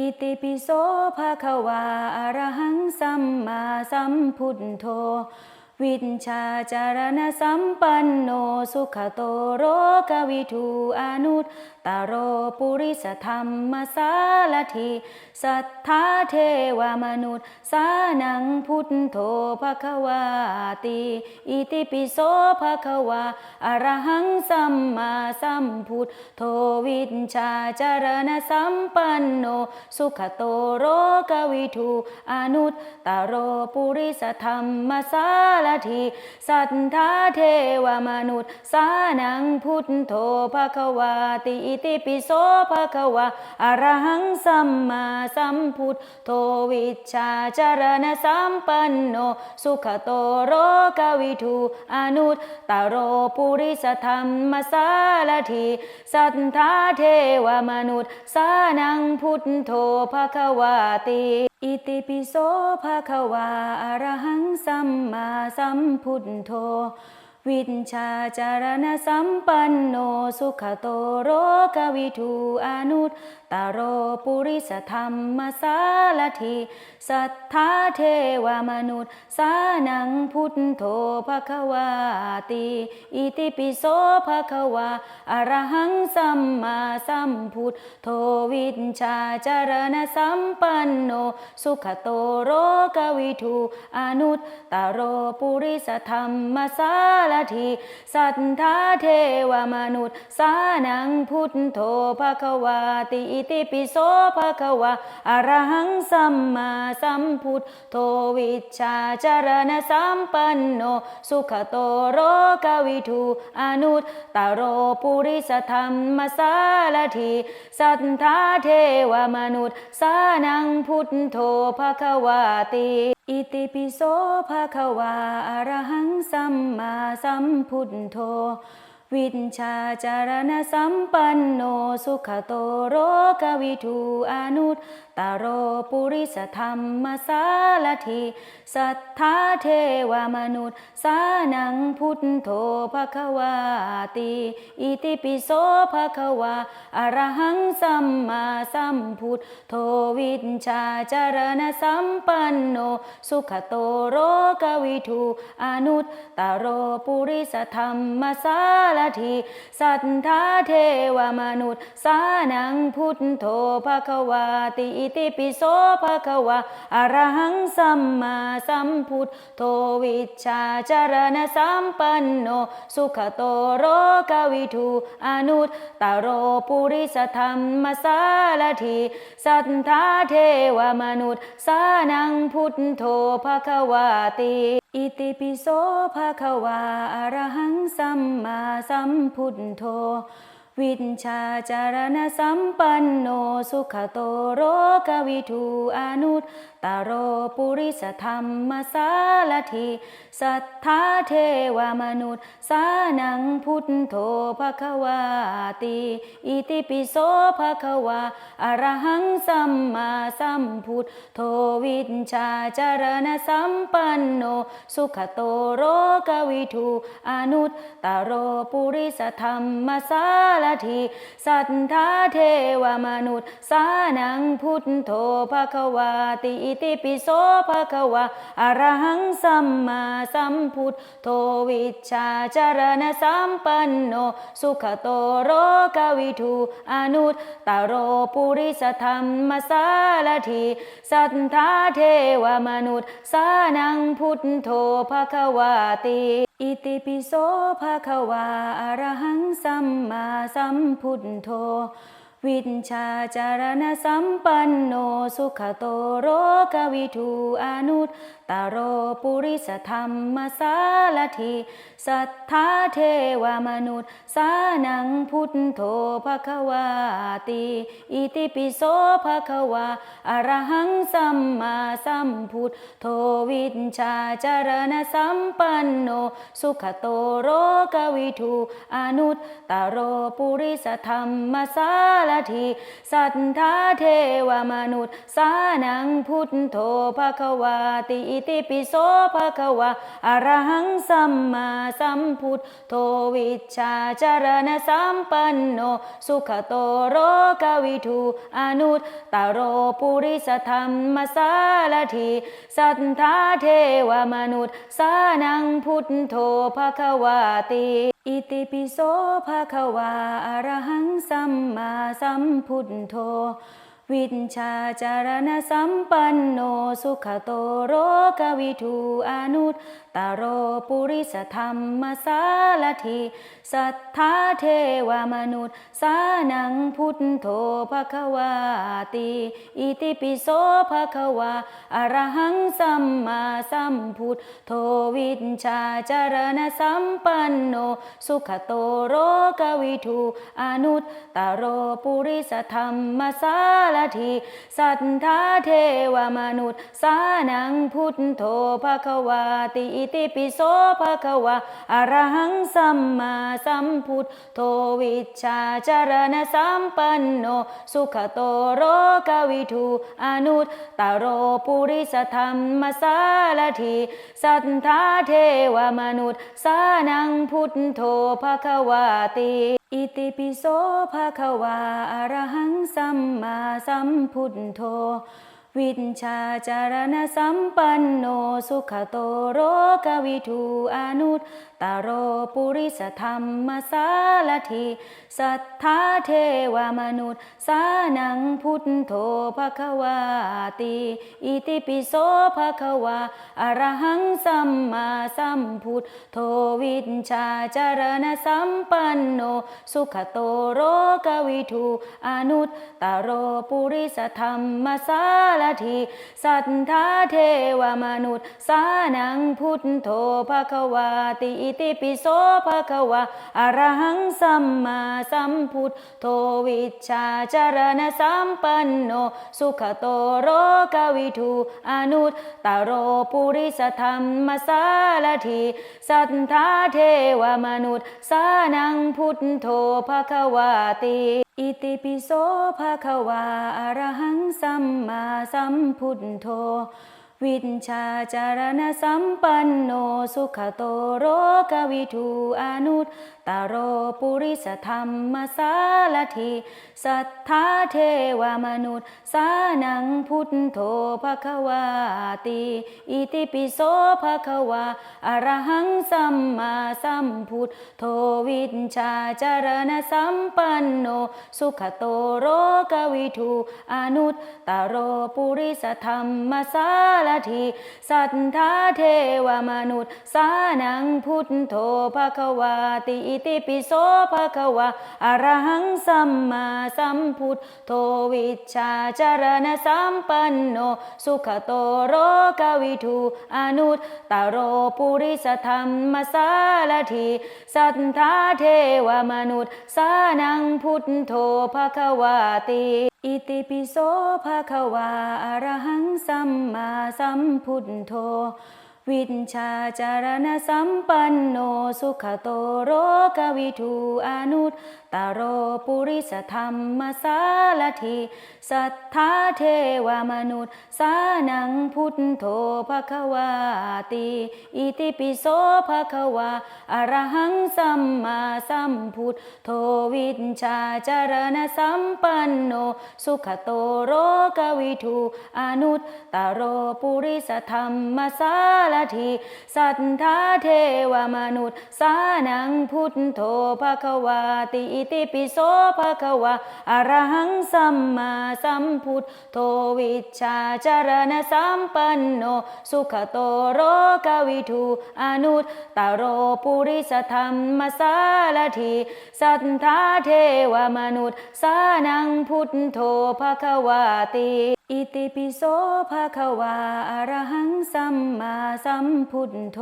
อิติปิโสภะคะวาอระหังสัมมาสัมพุทโธ วิชชาจารณสัมปันโนสุขโตโรกวิทูอนุตตาโรปุริสธรรมสารถิสัทธาเทวมนุษย์ สานังพุทโธภควาติอิติปิโสภควาอรหังสัมมาสัมพุทโธวินชาจารณสัมปันโน สุขโตโรกวิทูอนุตตาโรปุริสธรรมสารถิสัทธาเทวมนุษย์ สานังพุทโธภควาติอิติปิโสภะคะวาอะระหังสัมมาสัมพุทโธวิชาจารณสัมปันโน สุขโตโรกวิทูอนุตตาโรปุริสธรรมสารถิสัทธาเทวมนุษย์สานังพุทโธภะคะวาติอิติปิโสภะคะวาอะระหังสัมมาสัมพุทโธ วินชาจารณสัมปันโนสุขโตโรกวิทูอนุตตารโรปุริสธรรมสารทีสัทธาเทวมนุษย์ สานังพุทโธภควาติอิติปิโสภควาอระหังสัมมาสัมพุทโธวินชาจารณสัมปันโน สุขโตโรกวิทูอนุตตารโรปุริสธรรมสารถิสัทธาเทวมนุษย์ สานังพุทโธภควาติอิติปิโสภควาอระหังสัมมาสัมพุทโธวิชชาจารณสัมปันโน สุขโตโรกวิทูอนุตตาโรปุริสธรรมสารถิสัทธาเทวมนุษย์สานังพุทโธภควาติอิติปิโสภะคะวาอะรหังสัมมาสัมพุทโธ วินชาจารณสัมปันโนสุขโตโรกวิทูอนุตตาโรปุริสธรรมสารถิสัทธาเทวมนุษย์ สานังพุทโธภควาติอิติปิโสภะควาอรหังสัมมาสัมพุทโธวินชาจารณสัมปันโน สุขโตโรกวิทูอนุตตาโรปุริสธรรมสารถิสัทธาเทวมนุษย์ สานังพุทโธภควาติอิติปิโสภะคะวาอระหังสัมมาสัมพุทโธวิชชาจารณสัมปันโน สุขโตโรกวิทูอนุตตาโรปุริสธรรมสารถิสัทธาเทวมนุษย์สานังพุทโธภะคะวาติอิติปิโสภะคะวาอระหังสัมมาสัมพุทโธ วินชาจารณสัมปันโนสุขโตโรกวิทูอนุต ตาโรปุริสธรรมสารถิสัทธาเทวมนุษย์ สานังพุทโธภควาติอิติปิโสภควาอะระหังสัมมาสัมพุทโธวินชาจารณสัมปันโน สุขโตโรกวิทูอนุตตาโรปุริสธรรมสารถิสัทธาเทวมนุษย์ สานังพุทโธภควาติอิติปิโสภะคะวาอะระหังสัมมาสัมพุทโธวิชชาจารณสัมปันโน สุขโตโรกวิทูอนุตตาโรปุริสธรรมสารถิสัทธาเทวมนุษย์สานังพุทโธภะคะวาติอิติปิโสภะคะวาอะระหังสัมมาสัมพุทโธ วินชาจารณสัมปันโนสุขโตโรกวิทูอนุ ตาโรปุริสธรรมสารถิสัทธาเทวมนุษย์ สานังพุทโธภควาติอิติปิโสภะควาอรหังสัมมาสัมพุทโธวินชาจารณสัมปันโน สุขโตโรกวิทูอนุตตาโรปุริสธรรมสารลทีสัทธาเทวมนุษย์ สานังพุทโธภควาติอิติปิโสภควาอรหังสัมมาสัมพุทโธวิชาจารณสัมปันโน สุขโตโรกวิทูอนุตตโรปุริสธรรมสารทีสัทธาเทวมนุษย์สานังพุทโธภควาติอิติปิโสภะคะวาอรหังสัมมาสัมพุทโธ วิชชาจารณสัมปันโนสุขโตโรกวิทูอนุตโรปุริสธรรมสารทีสัทธาเทวมนุษย์ สานังพุทโธภควาติอิติปิโสภควาอรหังสัมมาสัมพุทโธวิชชาจารณสัมปันโน สุขโตโรกวิทูอนุตตโรปุริสธรรมสารทีสัทธาเทวมนุษย์ สานังพุทโธภควาติอิติปิโสภะคะวาอรหังสัมมาสัมพุทโธวิชาจารณสัมปันโน สุขโตโรกวิทูอนุตตโรปุริสธรรมสารทีสัทธาเทวมนุษย์สานังพุทโธภะคะวาติอิติปิโสภะคะวาอรหังสัมมาสัมพุทโธ วิชชาจารณสัมปันโนสุขโตโรกวิทูอนุต ตโรปุริสธรรมสารทีสัทธาเทวมนุษย์ สานังพุทโธภควาติอิติปิโสภควาอระหังสัมมาสัมพุทโธวิชชาจารณสัมปันโน สุขโตโรกวิทูอนุตตโรปุริสธรรมสารทีสัทธาเทวมนุษย์ สานังพุทโธภควาติอิติปิโสภะคะวาอะระหังสัมมาสัมพุทโธวิชชาจารณสัมปันโน สุขโตโรกวิทูอนุตตโรปุริสธรรมสารทีสัทธาเทวมนุษย์สานังพุทโธภะคะวาติอิติปิโสภะคะวาอะระหังสัมมาสัมพุทโธ วิชชาจารณสัมปันโนสุขโตโรกวิทูอนุตตโรปุริสธรรมสารทีสัทธาเทวมนุษย์สานังพุทโธภควาติอิติปิโสภควาอรหังสัมมาสัมพุทโธวิชชาจารณสัมปันโนสุขโตโรกวิทูอนุตตโรปุริสธรรมสารทีสัทธาเทวมนุษย์ สานังพุทโธภควาติอิติปิโสภควาอรหังสัมมาสัมพุทโธวิชาจารณสัมปันโน สุขโตโรกวิทูอนุตตโรปุริสธรรมสารทีสัทธาเทวมนุษย์ สานังพุทโธภควาติ อิติปิโสภะคะวาอรหังสัมมาสัมพุทโธ วิชชาจารณสัมปันโนสุขโตโรกวิทูอนุตตโรปุริสธรรมสารทีสัทธาเทวมนุษย์สานังพุทโธภควาติอิติปิโสภควาอระหังสัมมาสัมพุทโธวิชชาจารณสัมปันโนสุขโตโรกวิทูอนุตตโรปุริสธรรมสารทีสัทธาเทวมนุษย์สานังพุทโธภคะวาติอิติปิโสภคะวาอรหังสัมมาสัมพุทโธวิชาจารณสัมปันโนสุขโตโรกวิทูอนุตตโรปุริสธรรมสารทีสัทธาเทวมนุษย์สานังพุทโธภคะวาติ อิติปิโสภะคะวาอรหังสัมมาสัมพุทโธ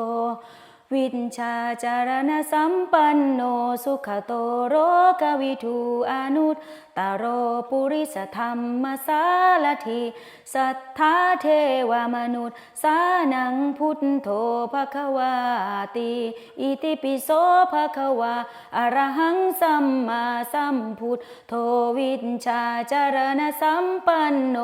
วินชาจารณสัมปันโนสุขโตโรกวิทูอนุตตโรปุริสธรรมสารถีสัทธาเทวมนุษย์สานังพุทโธภควาติอิติปิโสภควาอรหังสัมมาสัมพุทโธวินชาจารณสัมปันโน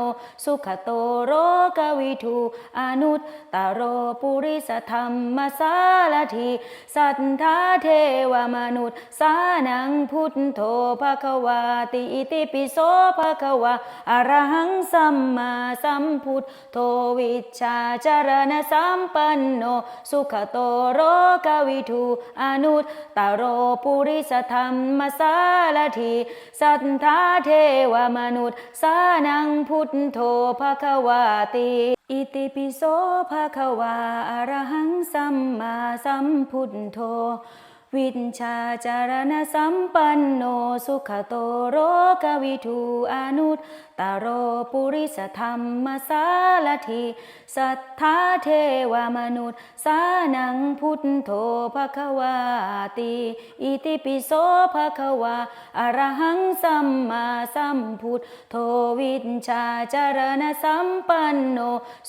สุขโตโรกวิทูอนุตตโรปุริสธรรมสารถีสัทธาเทวมนุษย์ สานังพุทโธภควาติอิติปิโสภควาอรหังสัมมาสัมพุทโธวิชชาจารณสัมปันโน สุขโตโรกวิทูอนุตตโรปุริสธรรมสารถีสัทธาเทวมนุษย์ สานังพุทโธภควาติอิติปิโสภะคะวาอะระหังสัมมาสัมพุทโธ วินชาจารณสัมปันโนสุขโตโรกวิทูอนุตตโรปุริสธรรมสารถีสัทธาเทวมนุษย์สานังพุทโธภควาติอิติปิโสภควาอระหังสัมมาสัมพุทโธวินชาจารณสัมปันโน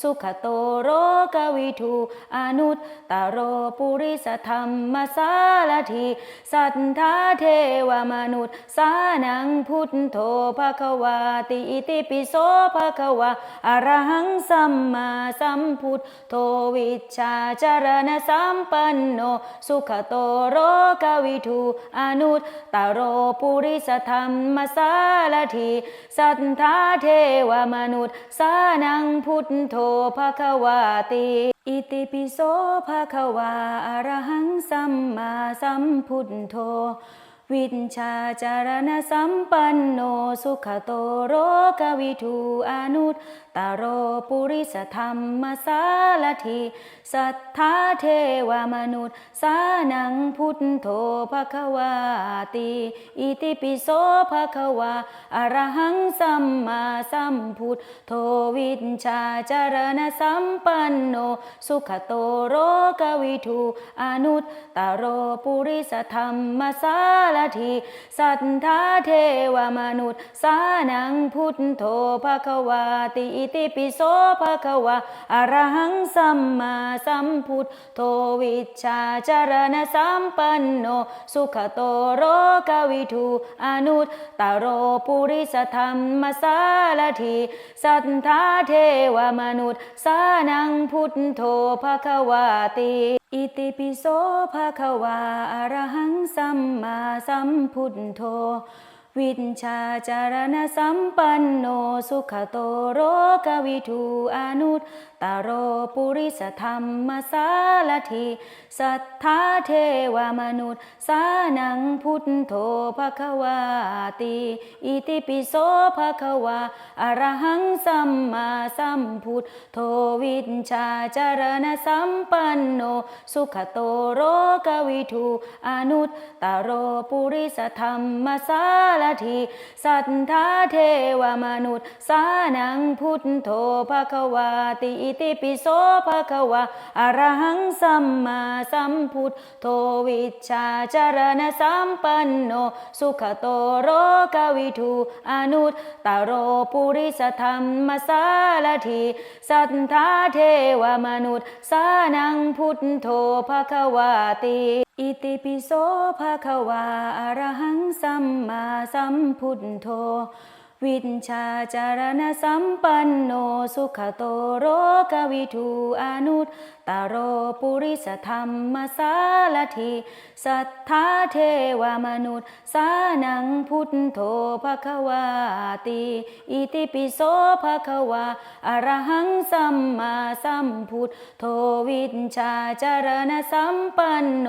สุขโตโรกวิทูอนุตตโรปุริสธรรมสารถีสัทธาเทวมนุษย์สานังพุทโธภควาติอิติปิโสภคะวาอรหังสัมมาสัมพุทโธวิชชาจารณสัมปันโน สุขโตโรกวิทูอนุตตโรปุริสธรรมสารถีสัทธาเทวมนุษย์สานังพุทโธภควาติ อิติปิโสภะคะวาอรหังสัมมาสัมพุทโธ วิชชาจารณสัมปันโนสุขโตโรกวิทูอนุ ตตโรปุริสธรรมสารถีสัทธาเทวมนุษย์ สานังพุทโธภควาติอิติปิโสภควาอระหังสัมมาสัมพุทโธวินชาจารณสัมปันโน สุขโตโรกวิทูอนุตตโรปุริสธรรมสารถีสัทธาเทวมนุษย์ สานังพุทโธภควาติอิติปิโสภะคะวาอะระหังสัมมาสัมพุทโธวิชชาจารณสัมปันโน สุขโตโรกวิทูอนุตตโรปุริสธรรมสารถีสัทธาเทวมนุษย์สานังพุทโธภะคะวาติอิติปิโสภะคะวาอะระหังสัมมาสัมพุทโธ วินชาจารณสัมปันโนสุขโตโรกวิทูอนุ ตโรปุริสธรรมสารถีสัทธาเทวมนุษย์ สานังพุทโธภควาติอิติปิโสภะควาอะระหังสัมมาสัมพุทโธวินชาจารณสัมปันโน สุขโตโรกวิทูอนุตตโรปุริสธรรมสารถีสัทธาเทวมนุษย์ สานังพุทโธภควาติอิติปิโสภะคะวาอรหังสัมมาสัมพุทโธวิชาจารณสัมปันโน สุขโตโรกวิทูอนุตตโรปุริสธรรมสารถีสัทธาเทวมนุษย์สานังพุทโธภะคะวาติอิติปิโสภะคะวาอรหังสัมมาสัมพุทโธ วิญชาจารณสัมปันโนสุขโตโรกวิทูอนุตตโรปุริสธรรมสารถีสัทธาเทวมนุษย์ สานังพุทโธภควาติอิติปิโสภควาอะระหังสัมมาสัมพุทโธวินชาจารณสัมปันโน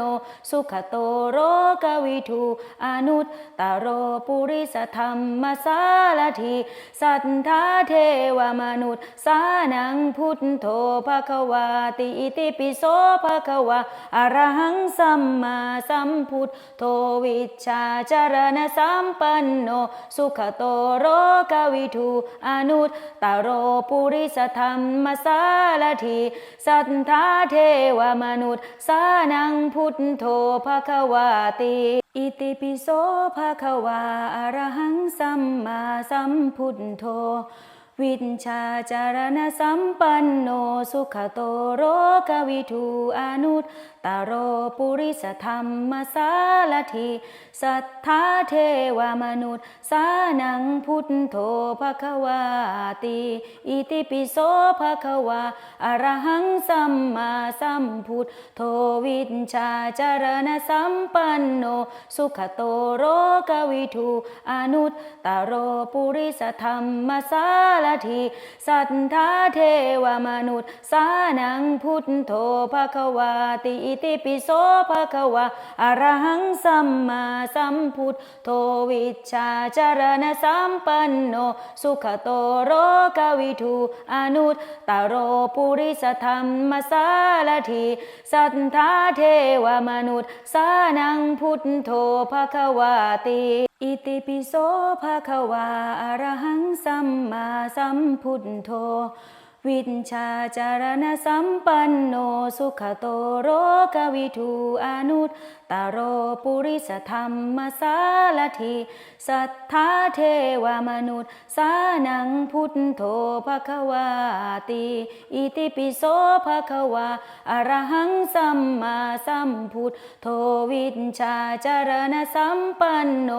สุขโตโรกวิทูอนุตตโรปุริสธรรมสารถีสัทธาเทวมนุษย์ สานังพุทโธภควาติอิติปิโสภะคะวะอะระหังสัมมาสัมพุทโธวิชชาจารณสัมปันโน สุขโตโรกวิทูอนุตตโรปุริสธรรมสารถีสัทธาเทวมนุษย์สานังพุทโธภะคะวาติอิติปิโสภะคะวาอะระหังสัมมาสัมพุทโธ วินชาจารณสัมปันโนสุขโตโรกวิทูอนุตตโรปุริสธรรมสารที สัทธาเทวมนุษย์ สานังพุทโธภะควาติอิติปิโสภะควาอระหังสัมมาสัมพุทโธวินชาจารณสัมปันโน สุขโตโรกวิทูอนุตตโรปุริสธรรมสารถีสัทธาเทวมนุษย์ สานังพุทโธภะควาติอิติปิโสภะควาอระหังสัมมาสัมพุทโธวิชาจารณสัมปันโน สุขโตโรกวิทูอนุตตโรปุริสธรรมสารถีสัทธาเทวมนุษย์สานังพุทโธภควาติอิติปิโสภะคะวาอะระหังสัมมาสัมพุทโธวินชาจารณสัมปันโนสุขโตโรกวิทูอนุต ตโรปุริสธรรมสารถีสัทธาเทวมนุษย์ สานังพุทโธภควาติอิติปิโสภะควาอรหังสัมมาสัมพุทโธวินชาจารณสัมปันโน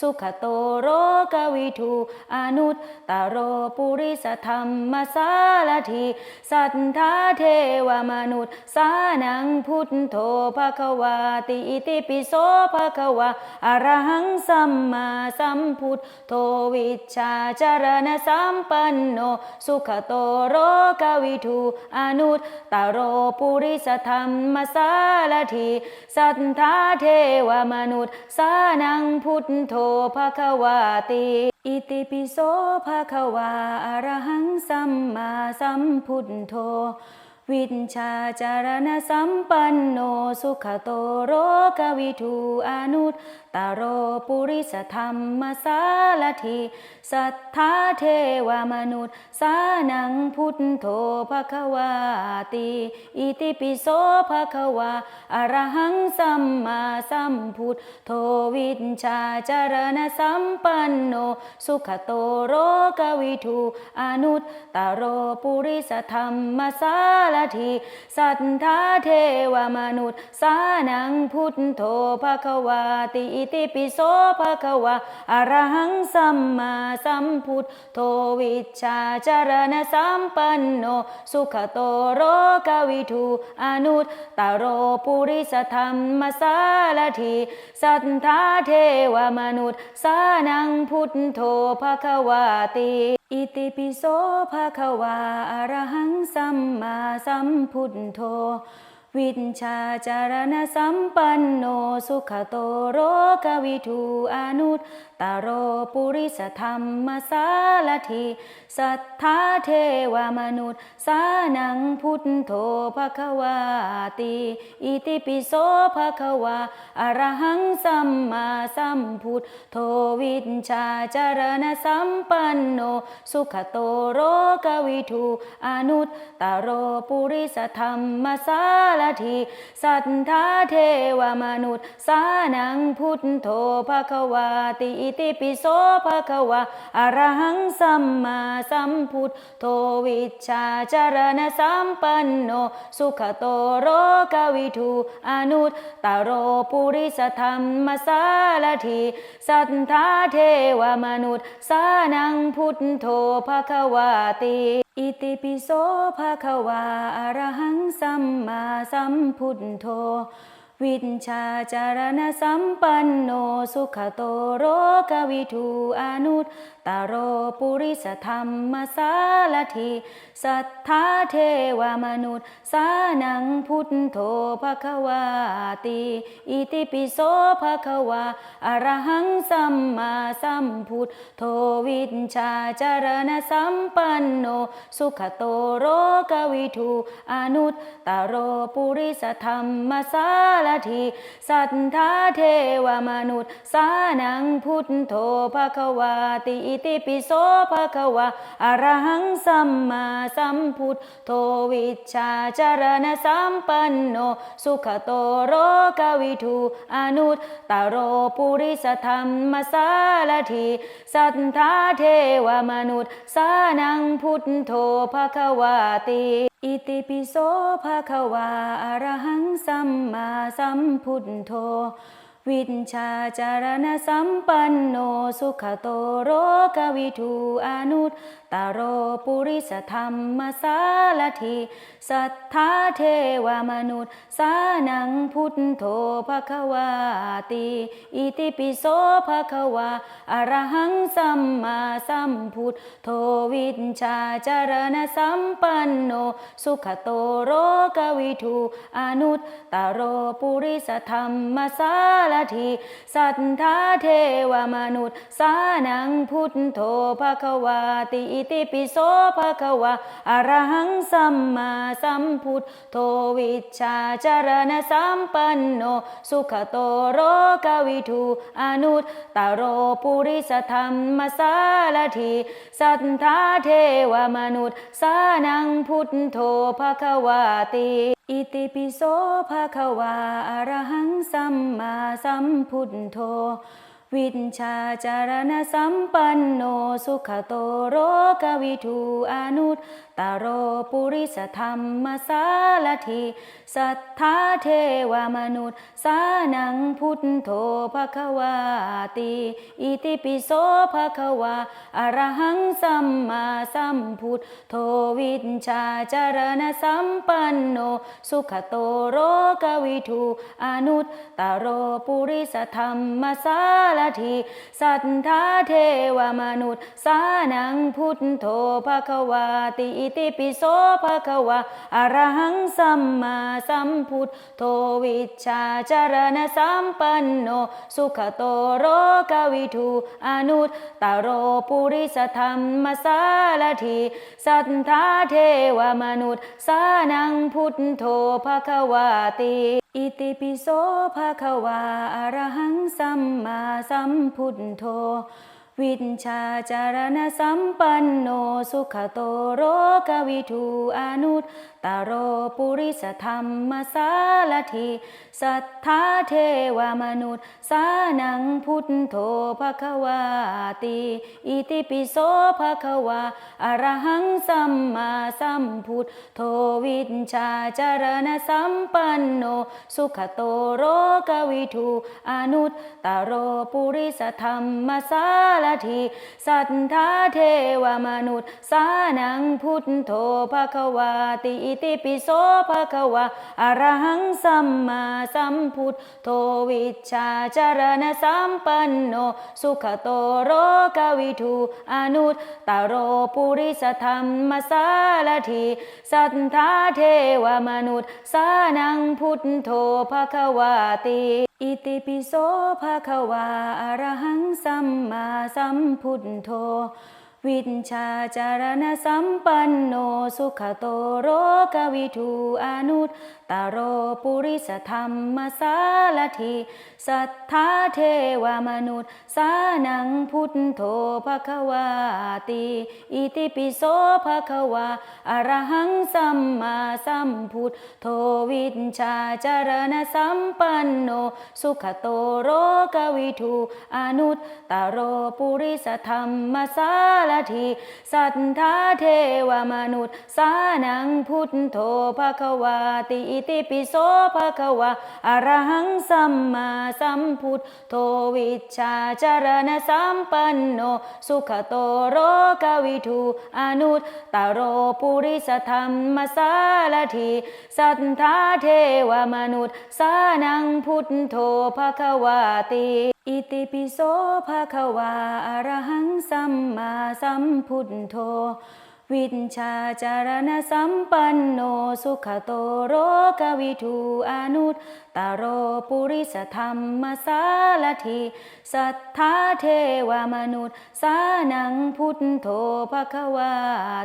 สุขโตโรกวิทูอนุตตโรปุริสธรรมสารถีสัทธาเทวมนุษย์ สานังพุทโธภควาติอิติปิโสภะคะวาอะระหังสัมมาสัมพุทโธวิชชาจารณสัมปันโน สุขโตโรกวิทูอนุตตโรปุริสธรรมสารถีสัทธาเทวมนุษย์สานังพุทโธภะคะวาติอิติปิโสภะคะวาอะระหังสัมมาสัมพุทโธ วินชาจารณสัมปันโนสุขโตโรกวิทูอนุตตโรปุริสธรรมสารถีสัทธาเทวมนุษย์ สานังพุทโธภควาติอิติปิโสภควาอระหังสัมมาสัมพุทโธวินชาจารณสัมปันโนสุขโตโรกวิทูอนุตตโรปุริสธรรมสารถีสัทธาเทวมนุษย์ สานังพุทโธภควาติอิติปิโสภควาอรหังสัมมาสัมพุทโธวิชาจารณสัมปันโน สุขโตโรกวิทูอนุตตโรปุริสธรรมสารถีสัทธาเทวมนุษย์ สานังพุทโธภควาติอิติปิโสภะคะวาอะระหังสัมมาสัมพุทโธ วินชาจารณสัมปันโนสุขโตโรกวิทูอนุตตโรปุริสธรรมสารถีสัทธาเทวมนุษย์สานังพุทโธภควาติอิติปิโสภควาอรหังสัมมาสัมพุทโธวินชาจารณสัมปันโนสุขโตโรกวิทูอนุตตโรปุริสธรรมสารถีสัทธาเทวมนุษย์สานังพุทโธภะคะวาติอิติปิโสภะคะวาอรหังสัมมาสัมพุทโธวิชาจารณสัมปันโน สุขโตโรกวิทูอนุตตโรปุริสธรรมสารถีสัทธาเทวมนุษย์สานังพุทโธภะคะวาติ อิติปิโสภะคะวาอรหังสัมมาสัมพุทโธ วิชชาจารณสัมปันโนสุขโตโรกวิทูอนุ ตตตโรปุริสธรรมสารถีสัทธาเทวมนุษย์สานังพุทโธภควาติอิติปิโสภควาอรหังสัมมาสัมพุทโธวินชาจารณสัมปันโน สุขโตโรกวิทูอนุตตโรปุริสธรรมสารถีสัทธาเทวมนุษย์สานังพุทโธภควาติอิติปิโสภควาอรหังสัมมาสัมพุทโธวิชาจารณสัมปันโน สุขโตโรกวิทูอนุตตโรปุริสธรรมสารถีสัทธาเทวมนุษย์สานังพุทโธภควาติอิติปิโสภะคะวาอะระหังสัมมาสัมพุทโธ วินชาจารณสัมปันโนสุขโตโรกวิทูอนุ ตโรปุริสธรรมสารถีสัทธาเทวมนุษย์ สานังพุทโธภควาติอิติปิโสภะควาอรหังสัมมาสัมพุทโธวินชาจารณสัมปันโน สุขโตโรกวิทูอนุตตโรปุริสธรรมสารถีสัทธาเทวมนุษย์ สานังพุทโธภควาติอิติปิโสภะคะวาอรหังสัมมาสัมพุทโธวิชาจารณสัมปันโน สุขโตโรกวิทูอนุตตโรปุริสธรรมสารถีสัทธาเทวมนุษย์สานังพุทโธภะคะวาติอิติปิโสภะคะวาอรหังสัมมาสัมพุทโธ วินชาจารณสัมปันโนสุขโตโรกวิทูอนุตตโรปุริสธรรมสารถีสัทธาเทวมนุษย์ สานังพุทโธภควาติอิติปิโสภะควาอรหังสัมมาสัมพุทโธวินชาจารณสัมปันโน สุขโตโรกวิทูอนุตตโรปุริสธรรมสารถีสัทธาเทวมนุษย์ สานังพุทโธภควาติอิติปิโสภะคะวาอะระหังสัมมาสัมพุทโธวิชาจารณสัมปันโน สุขโตโรกวิทูอนุตตโรปุริสธรรมสารถีสัทธาเทวมนุษย์สานังพุทโธภะคะวาติอิติปิโสภะคะวาอะระหังสัมมาสัมพุทโธ วินชาจารณสัมปันโนสุขโตโรกวิทูอนุตตโรปุริสธรรมสารที สัทธาเทวมนุษย์ สานังพุทโธภควาติอิติปิโสภควาอรหังสัมมาสัมพุทโธวินชาจารณสัมปันโน สุขโตโรกวิทูอนุตตโรปุริสธรรมสารถีสัทธาเทวมนุษย์ สานังพุทโธภควาติอิติปิโสภควาอรหังสัมมาสัมพุทโธวิชาจารณสัมปันโน สุขโตโรกวิทูอนุตตโรปุริสธรรมสารถีสัทธาเทวมนุษย์สานังพุทโธภควาติอิติปิโสภควาอะระหังสัมมาสัมพุทโธ วินชาจารณสัมปันโนสุขโตโรกวิทูอนุตตโรปุริสธรรมสารถีสัทธาเทวมนุษย์สานังพุทโธภควาติอิติปิโสภควาอรหังสัมมาสัมพุทโธวินชาจารณสัมปันโนสุขโตโรกวิทูอนุตตโรปุริสธรรมสารถีสัทธาเทวมนุษย์สานังพุทโธภควาติอิติปิโสภควาอรหังสัมมาสัมพุทโธวิชาจารณสัมปันโน สุขโตโรกวิทูอนุตตโรปุริสธรรมสารถีสัทธาเทวมนุษย์สานังพุทโธภควาติ อิติปิโสภะคะวาอรหังสัมมาสัมพุทโธ วิชชาจารณสัมปันโนสุขโตโรกวิทูอนุต ตโรปุริสธรรมสารถิสัทธาเทวมนุษย์ สานังพุทโธภควา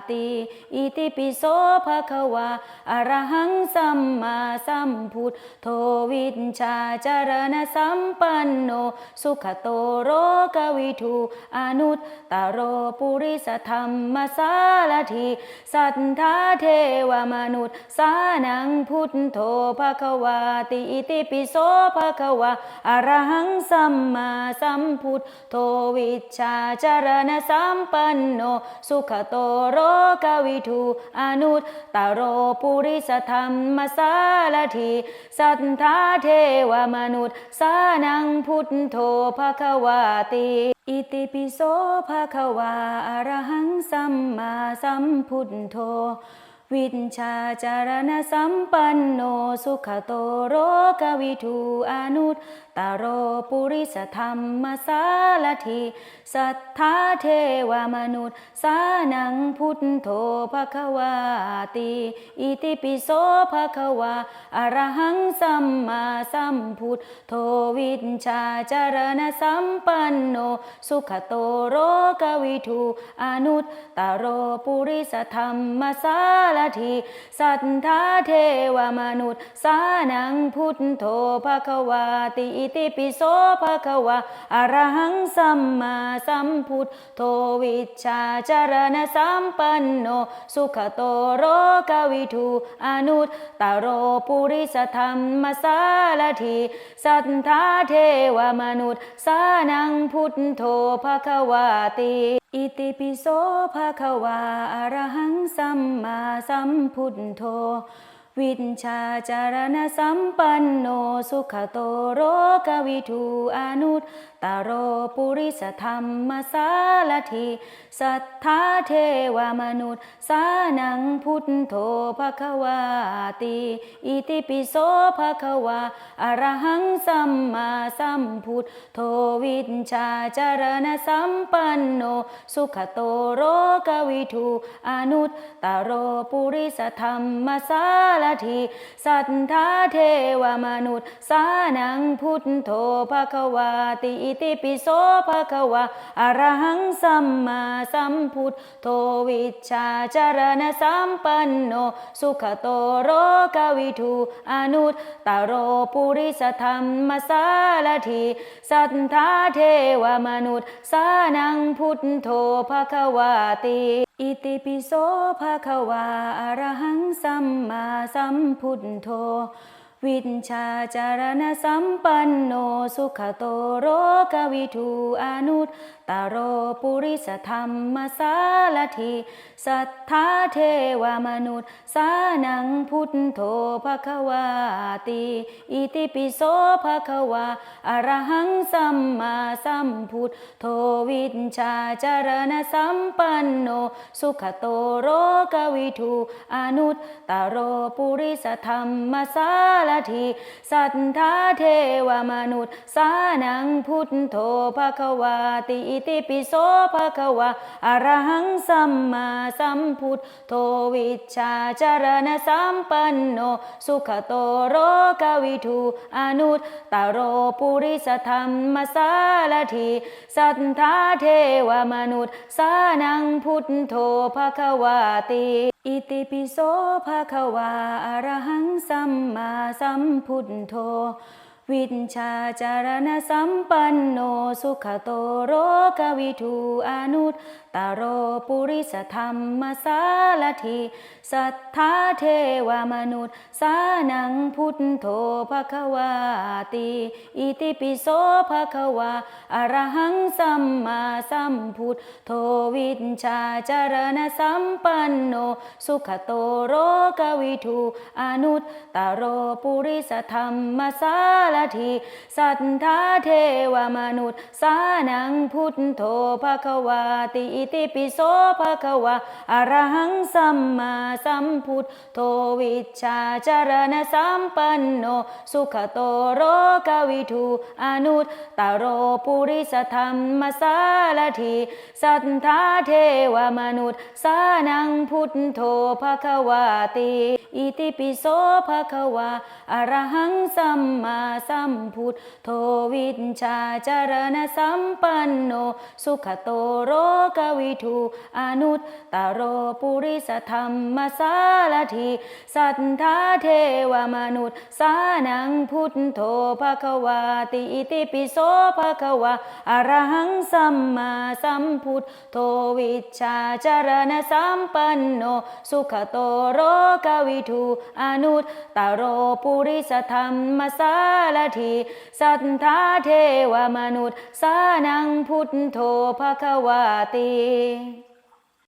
ติอิติปิโสภควาอรหังสัมมาสัมพุทโธวิชชาจารณสัมปันโน สุขโตโรกวิทูอนุตตโรปุริสธรรมสารถิสัทธาเทวมนุษย์ สานังพุทโธภควาติอิติปิโสภะคะวาอะระหังสัมมาสัมพุทโธวิชชาจารณสัมปันโน สุขโตโรกวิทูอนุตตโรปุริสธรรมสารถิสัทธาเทวมนุษย์สานังพุทโธภะคะวาติอิติปิโสภะคะวาอะระหังสัมมาสัมพุทโธ วิชชาจารณสัมปันโนสุขโตโรกวิทูอนุ ตโรปุริสธรรมสารถิสัทธาเทวมนุษย์ สานังพุทโธภควาติอิติปิโสภควาอรหังสัมมาสัมพุทโธวิชชาจารณสัมปันโน สุขโตโรกวิทูอนุตตโรปุริสธรรมสารถิสัทธาเทวมนุษย์ สานังพุทโธภควาติอิติปิโสภะคะวาอรหังสัมมาสัมพุทโธวิชาจารณสัมปันโน สุขโตโรกวิทูอนุตตโรปุริสธรรมสารถิสัทธาเทวมนุษย์สานังพุทโธภะคะวาติอิติปิโสภะคะวาอรหังสัมมาสัมพุทโธ วิชชาจารณสัมปันโนสุขโตโรกวิทูอนุตตโรปุริสธรรมสารถิสัทธาเทวมนุษย์สานังพุทโธภคะวาติอิติปิโสภคะวาอระหังสัมมาสัมพุทโธวิชชาจารณสัมปันโนสุขโตโรกวิทูอนุตตโรปุริสธรรมสารถิสัทธาเทวมนุษย์ สานังพุทโธภควาติอิติปิโสภะควาอรหังสัมมาสัมพุทโธวิชชาจารณสัมปันโน สุขโตโรกวิทูอนุตตโรปุริสธรรมสารถิสัทธาเทวมนุษย์ สานังพุทโธภควาติ อิติปิโสภะคะวาอรหังสัมมาสัมพุทโธ วิชชาจารณสัมปันโนสุขโตโรกวิทูอนุ ตโรปุริสธรรมสารถิสัทธาเทวมนุษย์ สานังพุทโธภควาติอิติปิโสภะควาอะระหังสัมมาสัมพุทโธวิชชาจารณสัมปันโน สุขโตโรกวิทูอนุตตโรปุริสธรรมสารถิสัทธาเทวมนุษย์ สานังพุทโธภควาติอิติปิโสภะคะวาอะระหังสัมมาสัมพุทโธวิชชาจารณสัมปันโน สุขโตโรกวิทูอนุตตโรปุริสธรรมสารถิสัทธาเทวมนุษย์สานังพุทโธภะคะวาติอิติปิโสภะคะวาอะระหังสัมมาสัมพุทโธ วิชชาจารณสัมปันโนสุขโตโรกวิทูอนุตโรปุริสธรรมสารถิสัทธาเทวมนุษย์ สานังพุทโธภควาติอิติปิโสภควาอรหังสัมมาสัมพุทโธวิชชาจารณสัมปันโน สุขโตโรกวิทูอนุตตโรปุริสธรรมสารทีสัทธาเทวมนุษย์ สานังพุทโธภควาติอิติปิโสภะคะวะอรหังสัมมาสัมพุทโธวิชาจารณสัมปันโน สุขโตโรกวิทูอนุตตโรปุริสธรรมสารทีสัทธาเทวมนุษย์สานังพุทโธภะคะวาติ อิติปิโสภะคะวะอระหังสัมมาสัมพุทโธวิชชาจารณสัมปันโน สุขโตโรกวิทูอนุตตโรปุริสธรรมสารทีสัทธาเทวมนุษย์สานังพุทโธภะคะวาติอิติปิโสภะคะวะอระหังสัมมาสัมพุทโธวิชชาจารณสัมปันโน สุขโตโรกวิทูอนุตตโรปุริสธรรมสารทีสัทธาเทวมนุษย์สานังพุทโธภควาติ